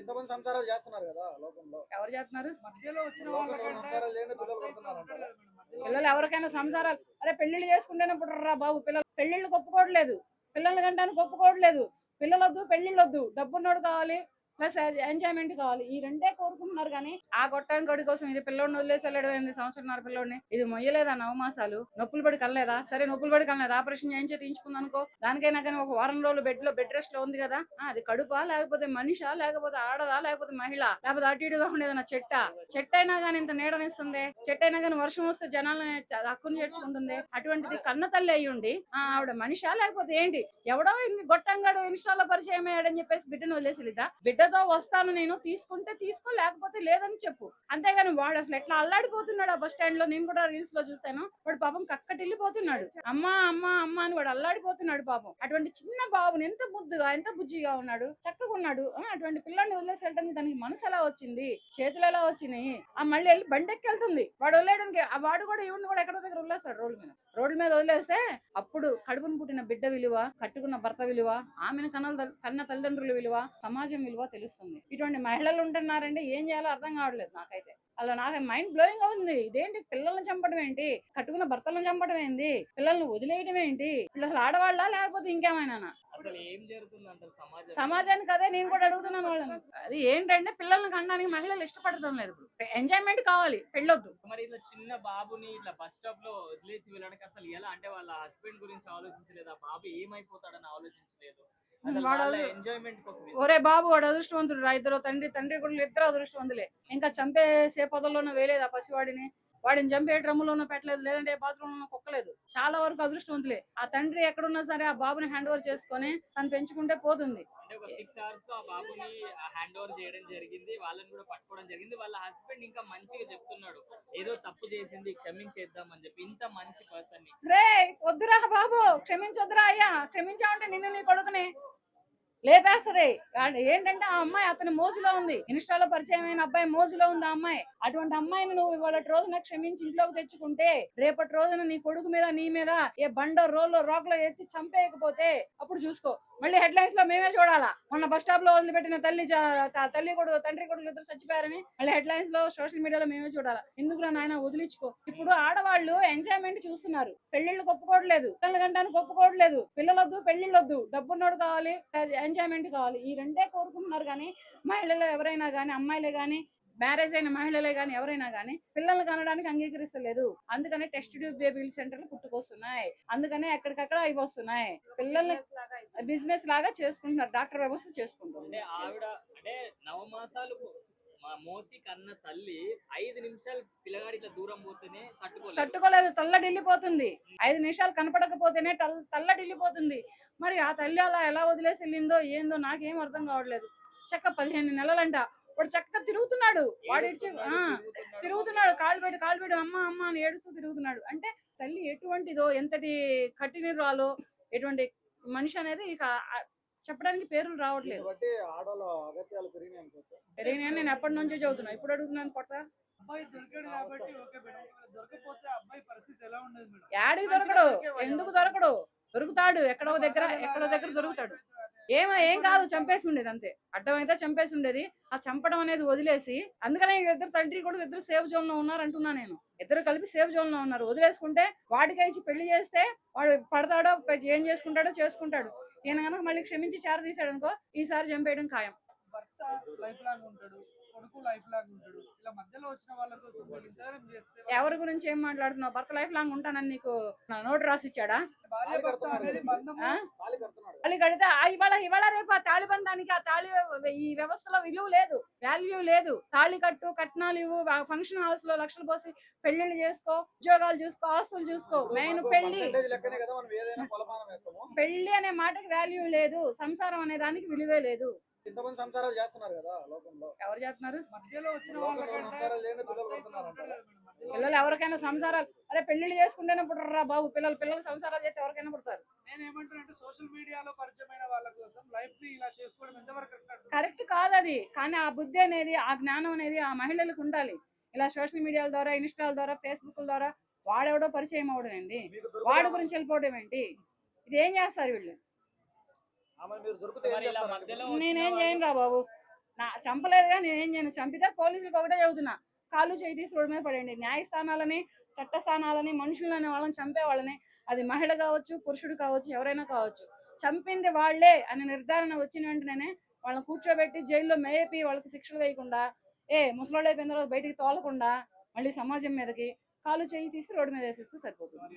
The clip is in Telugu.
ఇంతమంది సంసారాలు చేస్తున్నారు కదా లోకంలో. ఎవరు చేస్తున్నారు? మధ్యలో వచ్చిన సంసారాలు లేని పిల్లలు పిల్లలు ఎవరికైనా సంసారాలు. అరే పెళ్ళిళ్ళు చేసుకుంటేనే పుట్టరా బాబు. పిల్లలు పెళ్ళిళ్ళు ఒప్పుకోవట్లేదు. పిల్లల్ని కంటానికి ఒప్పుకోవట్లేదు. పిల్లలు వద్దు పెళ్ళిళ్ళు వద్దు డబ్బున్నోడు కావాలి. ప్లస్ ఎంజాయ్మెంట్ కావాలి. ఈ రెండే కోరుకుంటున్నారు కానీ ఆ గొట్టం కొడి కోసం ఇది పిల్లోడిని వదిలేసి ఎనిమిది ఏంది? సంవత్సరంన్నర పిల్లోడిని. ఇది మొయ్యలేదా నవమాసాలు? నొప్పులు పడి కలలేదా సరే నొప్పులు పడి కలలేదు ఆపరేషన్ చేయించి తీయించుకుంది అనుకో. దానికైనా కానీ ఒక వారం రోజులు బెడ్లో బెడ్ రెస్ట్లో ఉంది కదా. అది కడుపా? లేకపోతే మనిషా? లేకపోతే ఆడదా? లేకపోతే మహిళ? లేకపోతే అటు ఇటుగా ఉండేదన్న చెట్ట చెట్టు? అయినా కానీ ఇంత నీడనిస్తుంది. చెట్టు అయినా కానీ వర్షం వస్తే జనాలని చ- హక్కును చేర్చుకుంటుంది. అటువంటిది కన్న తల్లి అయి ఉండి ఆ, ఆవిడ మనిషా? లేకపోతే ఏంటి? ఎవడో గొట్టంగాడు ఇన్స్టాల్లో పరిచయం అయ్యాడని చెప్పేసి బిడ్డను వదిలేసి బిడ్డ ఏదో వస్తాను నేను తీసుకుంటే తీసుకో లేకపోతే లేదని చెప్పు. అంతేగాని వాడు అసలు ఎట్లా అల్లాడిపోతున్నాడు ఆ బస్ స్టాండ్లో నేను కూడా రీల్స్లో చూసాను వాడు పాపం కక్కటిల్లిపోతున్నాడు. అమ్మా అమ్మా అమ్మా అని వాడు అల్లాడిపోతున్నాడు పాపం. అటువంటి చిన్న బాబుని ఎంత బుద్ధిగా ఎంత బుజ్జిగా ఉన్నాడు చక్కగా ఉన్నాడు. అటువంటి పిల్లని వదిలేసి వెళ్ళడానికి దానికి మనసు ఎలా వచ్చింది? చేతులు ఎలా వచ్చినాయి? ఆ మళ్ళీ వెళ్ళి బండెక్కెళ్తుంది. వెళ్తుంది వాడు వదిలేయడానికి ఆ వాడు కూడా ఈవిని కూడా ఎక్కడో దగ్గర వదిలేస్తాడు రోడ్డు మీద. రోడ్ల మీద వదిలేస్తే అప్పుడు కడుపును పుట్టిన బిడ్డ విలువ కట్టుకున్న భర్త విలువ ఆమెను కన్న కన్న తల్లిదండ్రుల విలువ సమాజం విలువ తెలుస్తుంది. ఇటువంటి మహిళలు ఉంటున్నారంటే ఏం చేయాలో అర్థం కావట్లేదు నాకైతే. అలా నాకు మైండ్ బ్లోయింగ్ అవుతుంది. ఇదేంటి పిల్లల్ని చంపడం ఏంటి? కట్టుకున్న భర్తలను చంపడం ఏంటి? పిల్లల్ని వదిలేయడం ఏంటి? అసలు ఆడవాళ్ళ లేకపోతే ఇంకేమైనా సమాజానికి అదే నేను కూడా అడుగుతున్నాను వాళ్ళని. అది ఏంటంటే పిల్లల్ని కనడానికి మహిళలు ఇష్టపడటం లేదు ఇప్పుడు. ఎంజాయ్మెంట్ కావాలి. పెళ్ళొద్దు. మరి ఇట్లా చిన్న బాబుని ఇట్లా బస్ స్టాప్లో వదిలేసి వెళ్ళడానికి అసలు ఎలా? అంటే వాళ్ళ హస్బెండ్ గురించి ఆలోచించలేదు? ఆ బాబు ఏమైపోతాడని ఆలోచించలేదు. ఒరే బాబు వాడు అదృష్టవంతుడు రా. ఇద్దరు తండ్రి తండ్రి కొడుకులు ఇద్దరు అదృష్టవంతులే. ఇంకా చంపేసే పదల్లోనూ వేయలేదు ఆ పసివాడిని? వాడిని చంపే డ్రమ్ములోనూ పెట్టలేదు లేదంటే బాత్రూమ్ లోనూ కుక్కలేదు. చాలా వరకు అదృష్టవంతులే. ఆ తండ్రి ఎక్కడున్నా సరే ఆ బాబుని హ్యాండ్ ఓవర్ చేసుకొని తను పెంచుకుంటే పోతుంది. బాబుని హ్యాండ్ ఓవర్ చేయడం జరిగింది వాళ్ళని కూడా పట్టుకోవడం జరిగింది. వాళ్ళ హస్బెండ్ ఇంకా మంచిగా చెప్తున్నాడు ఏదో తప్పు చేసింది క్షమించేద్దాం అని చెప్పి. ఇంత మంచి పర్సన్ రే వద్దురా బాబు క్షమించొద్దురా అయ్యా. క్షమించావంటే నిన్ను నీ కొడుకుని లేపేస్తది ఏంటంటే ఆ అమ్మాయి అతని మోజులో ఉంది. ఇన్స్టాలో పరిచయం అయిన అబ్బాయి మోజులో ఉంది ఆ అమ్మాయి. అటువంటి అమ్మాయిని నువ్వు ఇవాళ రోజున క్షమించి ఇంట్లోకి తెచ్చుకుంటే రేపటి రోజున నీ కొడుకు మీద నీ మీద ఏ బండో రోల్లో రోకలో ఎత్తి చంపేయకపోతే అప్పుడు చూసుకో. మళ్ళీ హెడ్లైన్స్లో మేమే చూడాలా? మొన్న బస్ స్టాప్లో వదిలిపెట్టిన తల్లి తల్లి కొడుకు తండ్రి కొడుకు ఇద్దరు చచ్చిపోయారని మళ్ళీ హెడ్లైన్స్లో సోషల్ మీడియాలో మేమే చూడాలా? ఎందుకు నాయన వదిలించుకో? ఇప్పుడు ఆడవాళ్ళు ఎంజాయ్మెంట్ చూస్తున్నారు. పెళ్ళిళ్ళు ఒప్పుకోవట్లేదు పిల్లలు గంటానికి ఒప్పుకోవట్లేదు. పిల్లలొద్దు పెళ్ళిళ్ళొద్దు డబ్బున్నోడు కావాలి ఎంజాయ్మెంట్ కావాలి. ఈ రెండే కోరుకుంటున్నారు కానీ మహిళలు ఎవరైనా కానీ అమ్మాయిలే కానీ మ్యారేజ్ అయిన మహిళలే కానీ ఎవరైనా కానీ పిల్లల్ని కనడానికి అంగీకరిస్తలేదు. అందుకనే టెస్ట్ ట్యూబ్ బేబీ సెంటర్లు పుట్టుకొస్తున్నాయి. అందుకనే ఎక్కడికక్కడ ఇవి వస్తున్నాయి. పిల్లల్ని బిజినెస్ లాగా చేసుకుంటున్నారు. డాక్టర్ వ్యవస్థ చేసుకుంటుంది. అంటే ఆవిడ అంటే నవమాసాలు మా మోసి కన్న తల్లి ఐదు నిమిషాలు పిల్లగాడి ఇట్లా దూరం పోతేనే తట్టుకోలేదు. తట్టుకోలేదు. తల్లడిల్లిపోతుంది ఐదు నిమిషాలు కనపడకపోతేనే తల్- తల్లడిల్లిపోతుంది మరి ఆ తల్లి అలా ఎలా వదిలేసి వెళ్ళిందో ఏందో నాకేం అర్థం కావట్లేదు. చక్క పదిహేను నెలలంట. వాడు చక్కగా తిరుగుతున్నాడు. వాడు ఆ, తిరుగుతున్నాడు. కాలు పెట్టి కాలు పెట్టి అమ్మ అమ్మ అని ఏడుస్తూ తిరుగుతున్నాడు. అంటే తల్లి ఎటువంటిదో ఎంతటి కఠినరాలో ఎటువంటి మనిషి అనేది ఇక చెప్పడానికి పేర్లు రావట్లేదు. పెరిగినాయని నేను ఎప్పటి నుంచో చదువుతున్నా ఇప్పుడు అడుగుతున్నాను కొత్త అబ్బాయి దొరికాడు కాబట్టి ఓకే మేడం. ఒకవేళ దొరకపోతే ఆ అబ్బాయి పరిస్థితి ఎలా ఉండదు మేడం? యాడికి దొరకడు. ఎందుకు దొరకడు? దొరుకుతాడు. ఎక్కడో దగ్గర ఎక్కడో దగ్గర దొరుకుతాడు. ఏమో ఏం కాదు చంపేసి ఉండేది అంతే. అడ్డమైతే చంపేసి ఉండేది ఆ చంపడం అనేది వదిలేసి అందుకనే ఇద్దరు తండ్రి కూడా ఇద్దరు సేఫ్ జోన్లో ఉన్నారు అంటున్నా నేను. ఇద్దరు కలిపి సేఫ్ జోన్లో ఉన్నారు. వదిలేసుకుంటే వాడికి ఇచ్చి పెళ్ళి చేస్తే వాడు పడతాడో ఏం చేసుకుంటాడో చేసుకుంటాడు. ఈయన కనుక మళ్ళీ క్షమించి చార తీసాడు అనుకో ఈసారి చంపేయడం ఖాయం. భర్త లైఫ్ లాంగ్ ఉంటాడు కొడుకు లైఫ్ లాంగ్ ఉంటాడు. ఎవరి గురించి ఏం మాట్లాడుతున్నావు? భర్త లైఫ్ లాంగ్ ఉంటానని నీకు నా నోటు రాసి ఇచ్చాడా? తాళి కడితే ఆ ఇవాళ ఇవాళ రేపు ఆ తాళి బంధానికి ఆ తాళి ఈ వ్యవస్థలో విలువ లేదు వాల్యూ లేదు. తాళి కట్టు కట్నాలు ఇవ్వు ఫంక్షన్ హౌస్లో లక్షలు పోసి పెళ్ళిళ్ళు చేసుకో ఉద్యోగాలు చూసుకో ఆస్తులు చూసుకో. మెయిన్ పెళ్ళి పర్సెంటేజ్ లెక్కనే కదా మనం ఏదైనా కొలమానం వేస్తాము. పెళ్ళి అనే మాటకి వాల్యూ లేదు సంసారం అనే దానికి విలువే లేదు. ఇంతమంది సంసారాలు చేస్తున్నారు కదా లోకంలో. ఎవరు చేస్తున్నారు? మధ్యలో వచ్చిన సంసారాలు లేని పిల్లలు పిల్లలు ఎవరికైనా సంసారాలు అరే పెళ్ళిళ్ళు చేసుకుంటేనే పుట్టరా బాబు. పిల్లలు పిల్లలు సంసారాలు చేస్తే ఎవరికైనా పుడతారు. సోషల్ మీడియాలో పరిచయమైన వాళ్ళ కోసం లైఫ్ని ఇలా చేసుకోవడం ఎంతవరకు కరెక్ట్ కాదు అది. కానీ ఆ బుద్ధి అనేది ఆ జ్ఞానం అనేది ఆ మహిళలకు ఉండాలి. ఇలా సోషల్ మీడియాల ద్వారా ఇన్స్టాల ద్వారా ఫేస్బుక్ ద్వారా వాడెవడో పరిచయం అవడమేంటి మీకు వాడి గురించి వెళ్ళిపోవడం ఏంటి? ఇది ఏం చేస్తారు వీళ్ళు? నేనేం చేయను రా బాబు. నా చంపలేదుగా నేను ఏం చేయను. చంపితే పోలీసులకు ఒకటే చెబుతున్నా. కాలు చేయి తీసి రోడ్డు మీద పడండి న్యాయస్థానాలని చట్టస్థానాలని మనుషులని వాళ్ళని చంపే వాళ్ళని అది మహిళ కావచ్చు పురుషుడు కావచ్చు ఎవరైనా కావచ్చు చంపింది వాళ్ళే అనే నిర్ధారణ వచ్చిన వెంటనే వాళ్ళని కూర్చోబెట్టి జైల్లో మేపి వాళ్ళకి శిక్షలు వేయకుండా ఏ ముసలోళ్ళు అయిపోయిన తర్వాత బయటికి తోలకుండా మళ్ళీ సమాజం మీదకి కాలు చేయి తీసి రోడ్డు మీద వేసేస్తే సరిపోతుంది.